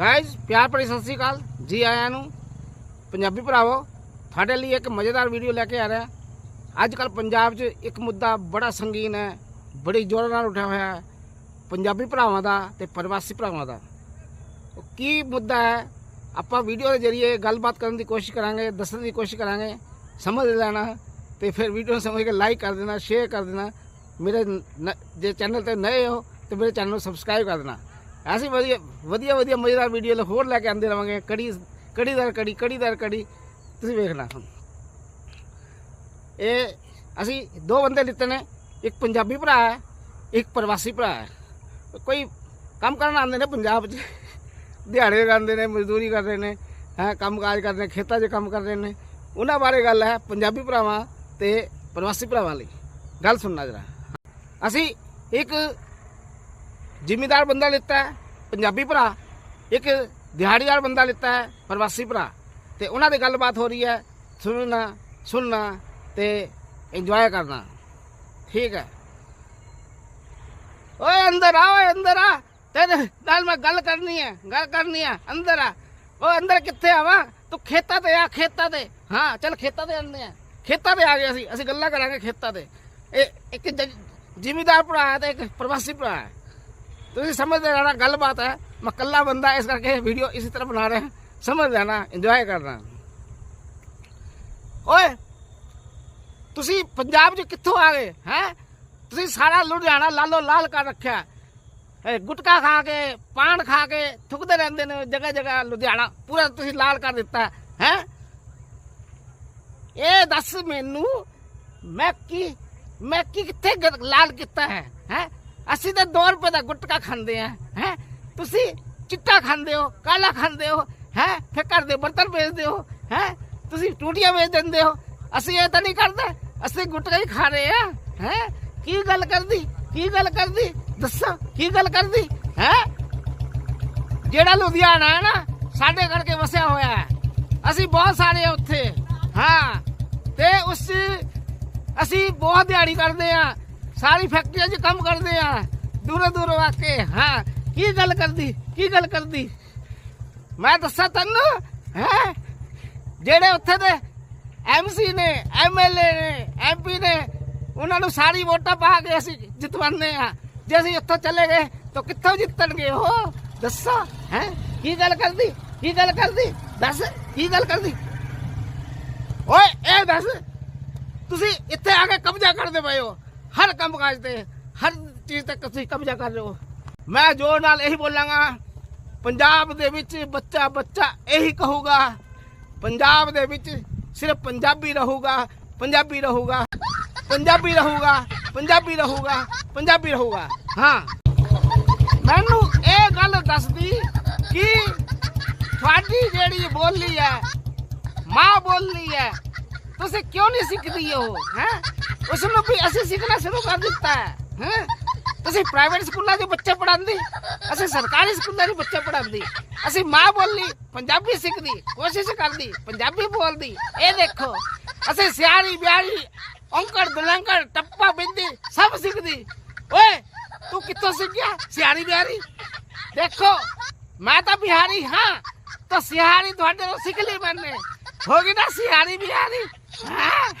Guys ਪਿਆਰ ਭਰੀ ਸਤਿ ਸ੍ਰੀ ਅਕਾਲ। ਜੀ ਆਇਆਂ ਨੂੰ। ਪੰਜਾਬੀ ਭਰਾਵੋ, ਤੁਹਾਡੇ ਲਈ ਇੱਕ ਮਜ਼ੇਦਾਰ ਵੀਡੀਓ ਲੈ ਕੇ ਆ ਰਿਹਾ। ਅੱਜ ਕੱਲ ਪੰਜਾਬ 'ਚ ਇੱਕ ਮੁੱਦਾ ਬੜਾ ਸੰਗੀਨ ਹੈ, ਬੜੀ ਜ਼ੋਰ ਨਾਲ ਉੱਠਿਆ ਹੋਇਆ ਹੈ। ਪੰਜਾਬੀ ਭਰਾਵਾਂ ਦਾ ਤੇ ਪ੍ਰਵਾਸੀ ਭਰਾਵਾਂ ਦਾ। ਉਹ ਕੀ ਮੁੱਦਾ ਹੈ? ਆਪਾਂ ਵੀਡੀਓ ਦੇ ਜ਼ਰੀਏ ਗੱਲਬਾਤ ਕਰਨ ਦੀ ਕੋਸ਼ਿਸ਼ ਕਰਾਂਗੇ, ਦੱਸਣ ਦੀ ਕੋਸ਼ਿਸ਼ ਕਰਾਂਗੇ। ਸਮਝ ਲੈਣਾ ਤੇ ਫਿਰ ਵੀਡੀਓ ਨੂੰ ਸਮਝ ਕੇ ਲਾਈਕ ਕਰ ਦੇਣਾ ਸ਼ੇਅਰ ਕਰ ਦੇਣਾ। ਮੇਰੇ ਨ- ਜੇ ਚੈਨਲ ਤੇ ਨਏ ਹੋ ਤੇ ਮੇਰੇ ਚੈਨਲ ਨੂੰ ਸਬਸਕ੍ਰਾਈਬ ਕਰ ਦੇਣਾ। ਐਸੀ ਵਧੀਆ ਵਧੀਆ ਵਧੀਆ ਮਜ਼ੇਦਾਰ ਵੀਡੀਓ ਹੋਰ ਲੈ ਕੇ ਆਉਂਦੇ ਰਵਾਂਗੇ। ਕੜੀ ਕੜੀਦਾਰ ਕੜੀ ਕੜੀਦਾਰ ਕੜੀ। ਤੁਸੀਂ ਵੇਖਣਾ ਇਹ ਅਸੀਂ ਦੋ ਬੰਦੇ ਲਿੱਤੇ ਨੇ। ਇੱਕ ਪੰਜਾਬੀ ਭਰਾ ਹੈ, ਇੱਕ ਪ੍ਰਵਾਸੀ ਭਰਾ ਹੈ। ਕੋਈ ਕੰਮ ਕਰਨ ਆਉਂਦੇ ਨੇ ਪੰਜਾਬ 'ਚ। ਦਿਹਾੜੇ ਕਰਦੇ ਨੇ, ਮਜ਼ਦੂਰੀ ਕਰਦੇ ਨੇ, ਹੈ ਕੰਮ ਕਾਜ ਕਰਦੇ ਨੇ, ਖੇਤਾਂ 'ਚ ਕੰਮ ਕਰਦੇ ਨੇ। ਉਹਨਾਂ ਬਾਰੇ ਗੱਲ ਹੈ, ਪੰਜਾਬੀ ਭਰਾਵਾਂ ਤੇ ਪ੍ਰਵਾਸੀ ਭਰਾਵਾਂ ਲਈ। ਗੱਲ ਸੁਣਨਾ ਜਰਾ। ਅਸੀਂ ਇੱਕ ਜ਼ਿਮੀਦਾਰ ਬੰਦਾ ਲਿੱਤਾ ਹੈ, ਪੰਜਾਬੀ ਭਰਾ, ਇੱਕ ਦਿਹਾੜੀਦਾਰ ਬੰਦਾ ਲਿੱਤਾ ਹੈ, ਪ੍ਰਵਾਸੀ ਭਰਾ। ਤੇ ਉਹਨਾਂ ਦੀ ਗੱਲਬਾਤ ਹੋ ਰਹੀ ਹੈ, ਸੁਣਨਾ ਸੁਣਨਾ ਤੇ ਇੰਜੋਏ ਕਰਨਾ। ਠੀਕ ਹੈ। ਓਏ ਅੰਦਰ ਆ, ਓਏ ਅੰਦਰ ਆ। ਤੇਰੇ ਨਾਲ ਮੈਂ ਗੱਲ ਕਰਨੀ ਹੈ, ਗੱਲ ਕਰਨੀ ਹੈ। ਅੰਦਰ ਆ। ਓਏ ਅੰਦਰ ਕਿੱਥੇ ਆਵਾਂ ਤੂੰ ਖੇਤਾਂ ਤੇ ਆ, ਖੇਤਾਂ ਤੇ। ਹਾਂ, ਚੱਲ ਖੇਤਾਂ ਤੇ ਆਉਂਦੇ ਆ ਖੇਤਾਂ ਤੇ ਆ ਗਏ ਅਸੀਂ ਅਸੀਂ ਗੱਲਾਂ ਕਰਾਂਗੇ ਖੇਤਾਂ ਤੇ। ਇਹ ਇੱਕ ਜ਼ਿਮੀਦਾਰ ਭਰਾ ਹੈ ਤੇ ਇੱਕ ਪ੍ਰਵਾਸੀ ਭਰਾ ਹੈ। ਤੁਸੀਂ ਸਮਝਦੇ ਰਹਿਣਾ ਗੱਲਬਾਤ ਹੈ ਮੈਂ ਕੱਲਾ ਬੰਦਾ ਇਸ ਕਰਕੇ ਵੀਡੀਓ ਇਸੇ ਤਰ੍ਹਾਂ ਬਣਾ ਰਿਹਾ ਸਮਝ ਲੈਣਾ ਇੰਜੋਏ ਕਰਨਾ ਓਏ ਤੁਸੀਂ ਪੰਜਾਬ 'ਚ ਕਿੱਥੋਂ ਆ ਗਏ ਹੈ ਤੁਸੀਂ ਸਾਰਾ ਲੁਧਿਆਣਾ ਲਾਲੋ ਲਾਲ ਕਰ ਰੱਖਿਆ ਇਹ ਗੁਟਕਾ ਖਾ ਕੇ ਪਾਨ ਖਾ ਕੇ ਥੁੱਕਦੇ ਰਹਿੰਦੇ ਨੇ ਜਗ੍ਹਾ ਜਗ੍ਹਾ ਲੁਧਿਆਣਾ ਪੂਰਾ ਤੁਸੀਂ ਲਾਲ ਕਰ ਦਿੱਤਾ ਹੈ ਇਹ ਦੱਸ ਮੈਨੂੰ ਮੈਂ ਕੀ ਮੈਂ ਕੀ ਕਿੱਥੇ ਗ- ਲਾਲ ਕੀਤਾ ਹੈ ਹੈ ਅਸੀਂ ਤਾਂ 2 ਰੁਪਏ ਦਾ ਗੁਟਕਾ ਖਾਂਦੇ ਆ, ਹੈ? ਤੁਸੀਂ ਚਿੱਟਾ ਖਾਂਦੇ ਹੋ, ਕਾਲਾ ਖਾਂਦੇ ਹੋ, ਹੈ? ਫਿਰ ਘਰ ਦੇ ਬਰਤਨ ਵੇਚਦੇ ਹੋ, ਹੈ? ਤੁਸੀਂ ਟੂਟੀਆਂ ਵੇਚ ਦਿੰਦੇ ਹੋ। ਅਸੀਂ ਇਹ ਤਾਂ ਨਹੀਂ ਕਰਦੇ, ਅਸੀਂ ਗੁਟਕਾ ਹੀ ਖਾ ਰਹੇ ਆ, ਹੈ? ਕੀ ਗੱਲ ਕਰਦੀ, ਕੀ ਗੱਲ ਕਰਦੀ? ਦੱਸੋ, ਕੀ ਗੱਲ ਕਰਦੀ, ਹੈ? ਜਿਹੜਾ ਲੁਧਿਆਣਾ ਹੈ ਨਾ, ਸਾਡੇ ਕਰਕੇ ਵਸਿਆ ਹੋਇਆ ਹੈ। ਅਸੀਂ ਬਹੁਤ ਸਾਰੇ ਆ ਉੱਥੇ, ਹਾਂ। ਤੇ ਉਸ, ਅਸੀਂ ਬਹੁਤ ਦਿਹਾੜੀ ਕਰਦੇ ਆ, ਸਾਰੀ ਫੈਕਟਰੀਆਂ 'ਚ ਕੰਮ ਕਰਦੇ ਆ। ਦੂਰੋਂ ਦੂਰੋਂ ਆ ਕੇ, ਹਾਂ, ਕੀ ਗੱਲ ਕਰਦੀ, ਕੀ ਗੱਲ ਕਰਦੀ? ਮੈਂ ਦੱਸਾਂ ਤੈਨੂੰ, ਹੈ? ਜਿਹੜੇ ਉੱਥੇ ਦੇ ਐਮਸੀ ਨੇ ਐਮਐਲਏ ਨੇ ਐਮਪੀ ਨੇ, ਉਹਨਾਂ ਨੂੰ ਸਾਰੀ ਵੋਟਾਂ ਪਾ ਕੇ ਅਸੀਂ ਜਿਤਵਾਉਂਦੇ ਆ ਜੇ ਅਸੀਂ ਉੱਥੋਂ ਚਲੇ ਗਏ, ਤਾਂ ਕਿੱਥੋਂ ਜਿੱਤਣਗੇ ਉਹ? ਦੱਸੋ, ਹੈ? ਕੀ ਗੱਲ ਕਰਦੀ, ਕੀ ਗੱਲ ਕਰਦੀ? ਦੱਸ, ਕੀ ਗੱਲ ਕਰਦੀ? ਓਏ, ਇਹ ਦੱਸ, ਤੁਸੀਂ ਇੱਥੇ ਆ ਕੇ ਕਬਜ਼ਾ ਕਰਦੇ ਪਏ ਹੋ। ਹਰ ਕੰਮ ਕਾਜ ਤੇ, ਹਰ ਚੀਜ਼ ਤੇ ਤੁਸੀਂ ਕਬਜ਼ਾ ਕਰ ਰਹੇ ਹੋ। ਮੈਂ ਜੋਰ ਨਾਲ ਇਹੀ ਬੋਲਾਂਗਾ, ਪੰਜਾਬ ਦੇ ਵਿੱਚ ਬੱਚਾ ਬੱਚਾ ਇਹੀ ਕਹੂਗਾ, ਪੰਜਾਬ ਦੇ ਵਿੱਚ ਸਿਰਫ ਪੰਜਾਬੀ ਰਹੂਗਾ ਪੰਜਾਬੀ ਰਹੂਗਾ ਪੰਜਾਬੀ ਰਹੂਗਾ ਪੰਜਾਬੀ ਰਹੂਗਾ ਪੰਜਾਬੀ ਰਹੂਗਾ। ਹਾਂ। ਮੈਨੂੰ ਇਹ ਗੱਲ ਦੱਸਦੀ ਕਿ ਤੁਹਾਡੀ ਜਿਹੜੀ ਬੋਲੀ ਹੈ, ਮਾਂ ਬੋਲੀ ਹੈ, ਤੁਸੀਂ ਕਿਉਂ ਨਹੀਂ ਸਿੱਖਦੀ ਹੋ, ਹੈ? ਉਸ ਨੂੰ ਵੀ ਅਸੀਂ ਸਿੱਖਣਾ ਸ਼ੁਰੂ ਕਰ ਦਿੱਤਾ ਹੈ, ਹੈਂ? ਤੁਸੀਂ ਪ੍ਰਾਈਵੇਟ ਸਕੂਲਾਂ ਦੇ ਬੱਚੇ ਪੜਾਉਂਦੇ ਅਸੀਂ ਸਰਕਾਰੀ ਸਕੂਲਾਂ ਦੇ ਬੱਚੇ ਪੜਾਉਂਦੇ ਅਸੀਂ ਮਾਂ ਬੋਲੀ ਪੰਜਾਬੀ ਸਿੱਖਦੀ ਕੋਸ਼ਿਸ਼ ਕਰਦੀ ਪੰਜਾਬੀ ਬੋਲਦੀ ਇਹ ਦੇਖੋ ਅਸੀਂ ਸਿਆਰੀ ਬਿਆਰੀ ਔਂਕੜ ਦਲੰਕੜ ਟੱਪਾ ਬਿੰਦੀ ਸਭ ਸਿੱਖਦੀ ਓਏ ਤੂੰ ਕਿੱਥੋਂ ਸਿੱਖ ਗਿਆ ਸਿਆਰੀ ਬਿਆਰੀ ਦੇਖੋ ਮੈਂ ਤਾਂ ਬਿਹਾਰੀ ਹਾਂ ਤਾਂ ਸਿਹਾਰੀ ਤੁਹਾਡੇ ਤੋਂ ਸਿੱਖ ਲਈ ਮੈਨੇ ਹੋਗੀ ਨਾ ਸਿਹਾਰੀ ਬਿਹਾਰੀ ਹਾਂ